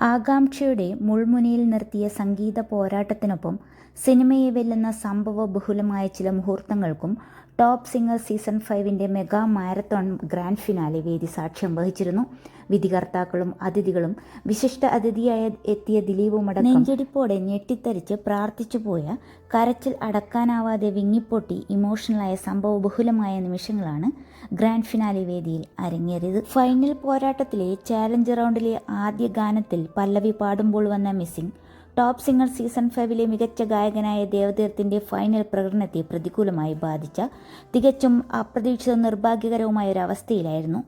ആകാംക്ഷയുടെ മുൾമുനയിൽ നിർത്തിയ സംഗീത പോരാട്ടത്തിനൊപ്പം സിനിമയെ വെല്ലുന്ന സംഭവ ബഹുലമായ ചില മുഹൂർത്തങ്ങൾക്കും ടോപ്പ് സിംഗർ സീസൺ ഫൈവിന്റെ മെഗാ മാരത്തോൺ ഗ്രാൻഡ് ഫിനാലെ വേദി സാക്ഷ്യം വഹിച്ചിരുന്നു. വിധികർത്താക്കളും അതിഥികളും വിശിഷ്ട അതിഥിയായ എത്തിയ ദിലീപുമടക്കം നെഞ്ചിടിപ്പോടെ ഞെട്ടിത്തരിച്ച് പ്രാർത്ഥിച്ചു പോയ കരച്ചിൽ അടക്കാനാവാതെ വിങ്ങിപ്പൊട്ടി ഇമോഷണലായ സംഭവ ബഹുലമായ നിമിഷങ്ങളാണ് ഗ്രാൻഡ് ഫിനാലെ വേദിയിൽ അരങ്ങേറിയത്. ഫൈനൽ പോരാട്ടത്തിലെ ചാലഞ്ച് റൗണ്ടിലെ ആദ്യ ഗാനത്തിൽ പല്ലവി പാടുമ്പോൾ വന്ന മിസ്സിംഗ് ടോപ്പ് സിംഗർ സീസൺ ഫൈവിലെ മികച്ച ഗായകനായ ദേവതീർത്തിന്റെ ഫൈനൽ പ്രകടനത്തെ പ്രതികൂലമായി ബാധിച്ച തികച്ചും അപ്രതീക്ഷിത നിർഭാഗ്യകരവുമായ അവസ്ഥയിലായിരുന്നു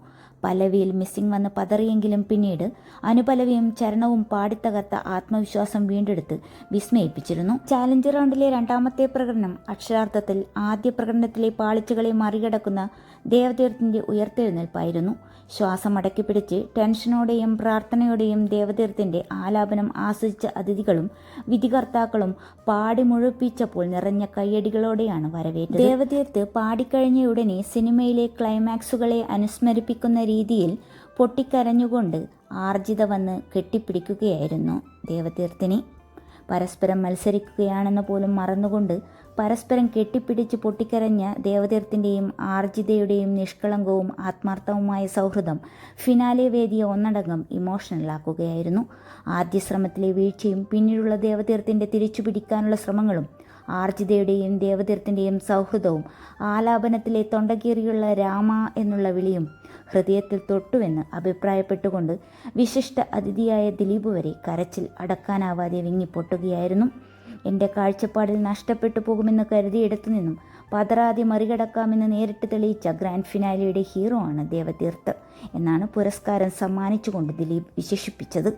പല്ലവിയിൽ മിസ്സിംഗ് വന്ന് പതറിയെങ്കിലും പിന്നീട് അനുപലവിയും ചരണവും പാടിത്തകർത്ത ആത്മവിശ്വാസം വീണ്ടെടുത്ത് വിസ്മയിപ്പിച്ചിരുന്നു. ചാലഞ്ച് റൗണ്ടിലെ രണ്ടാമത്തെ പ്രകടനം അക്ഷരാർത്ഥത്തിൽ ആദ്യ പ്രകടനത്തിലെ പാളിച്ചകളെ മറികടക്കുന്ന ദേവതീർത്ഥിന്റെ ഉയർത്തെഴുന്നേൽപ്പായിരുന്നു. ശ്വാസം അടക്കി പിടിച്ച് ടെൻഷനോടെയും പ്രാർത്ഥനയോടെയും ദേവതീർത്ഥിന്റെ ആലാപനം ആസ്വദിച്ച അതിഥികളും വിധികർത്താക്കളും പാടി മുഴുപ്പിച്ചപ്പോൾ നിറഞ്ഞ കയ്യടികളോടെയാണ് വരവേറ്റത്. ദേവതീർത്ത് പാടിക്കഴിഞ്ഞ ഉടനെ സിനിമയിലെ ക്ലൈമാക്സുകളെ അനുസ്മരിപ്പിക്കുന്ന രീതിയിൽ പൊട്ടിക്കരഞ്ഞുകൊണ്ട് ആർജിത വന്ന് കെട്ടിപ്പിടിക്കുകയായിരുന്നു ദേവതീർത്ഥിനി. പരസ്പരം മത്സരിക്കുകയാണെന്ന് പോലും മറന്നുകൊണ്ട് പരസ്പരം കെട്ടിപ്പിടിച്ച് പൊട്ടിക്കരഞ്ഞ ദേവതീർത്തിന്റെയും ആർജിതയുടെയും നിഷ്കളങ്കവും ആത്മാർത്ഥവുമായ സൗഹൃദം ഫിനാലെ വേദിയെ ഒന്നടങ്കം ഇമോഷണലാക്കുകയായിരുന്നു. ആദ്യ ശ്രമത്തിലെ വീഴ്ചയും പിന്നീടുള്ള ദേവതീർത്തിന്റെ തിരിച്ചുപിടിക്കാനുള്ള ശ്രമങ്ങളും ആർജിതയുടെയും ദേവതീർത്തിന്റെയും സൗഹൃദവും ആലാപനത്തിലെ തൊണ്ടകീറിയുള്ള രാമ എന്നുള്ള വിളിയും ഹൃദയത്തിൽ തൊട്ടുവെന്ന് അഭിപ്രായപ്പെട്ടുകൊണ്ട് വിശിഷ്ട അതിഥിയായ ദിലീപ് വരെ കരച്ചിൽ അടക്കാനാവാതെ വിങ്ങിപ്പൊട്ടുകയായിരുന്നു. എന്റെ കാഴ്ചപ്പാടിൽ നഷ്ടപ്പെട്ടു പോകുമെന്ന് കരുതിയിടത്തു നിന്നും പതറാതെ മറികടക്കാമെന്ന് നേരിട്ട് തെളിയിച്ച ഗ്രാൻഡ് ഫിനാലിയുടെ ഹീറോ ആണ് ദേവതീർത്ത് എന്നാണ് പുരസ്കാരം സമ്മാനിച്ചുകൊണ്ട് ദിലീപ് വിശേഷിപ്പിച്ചത്.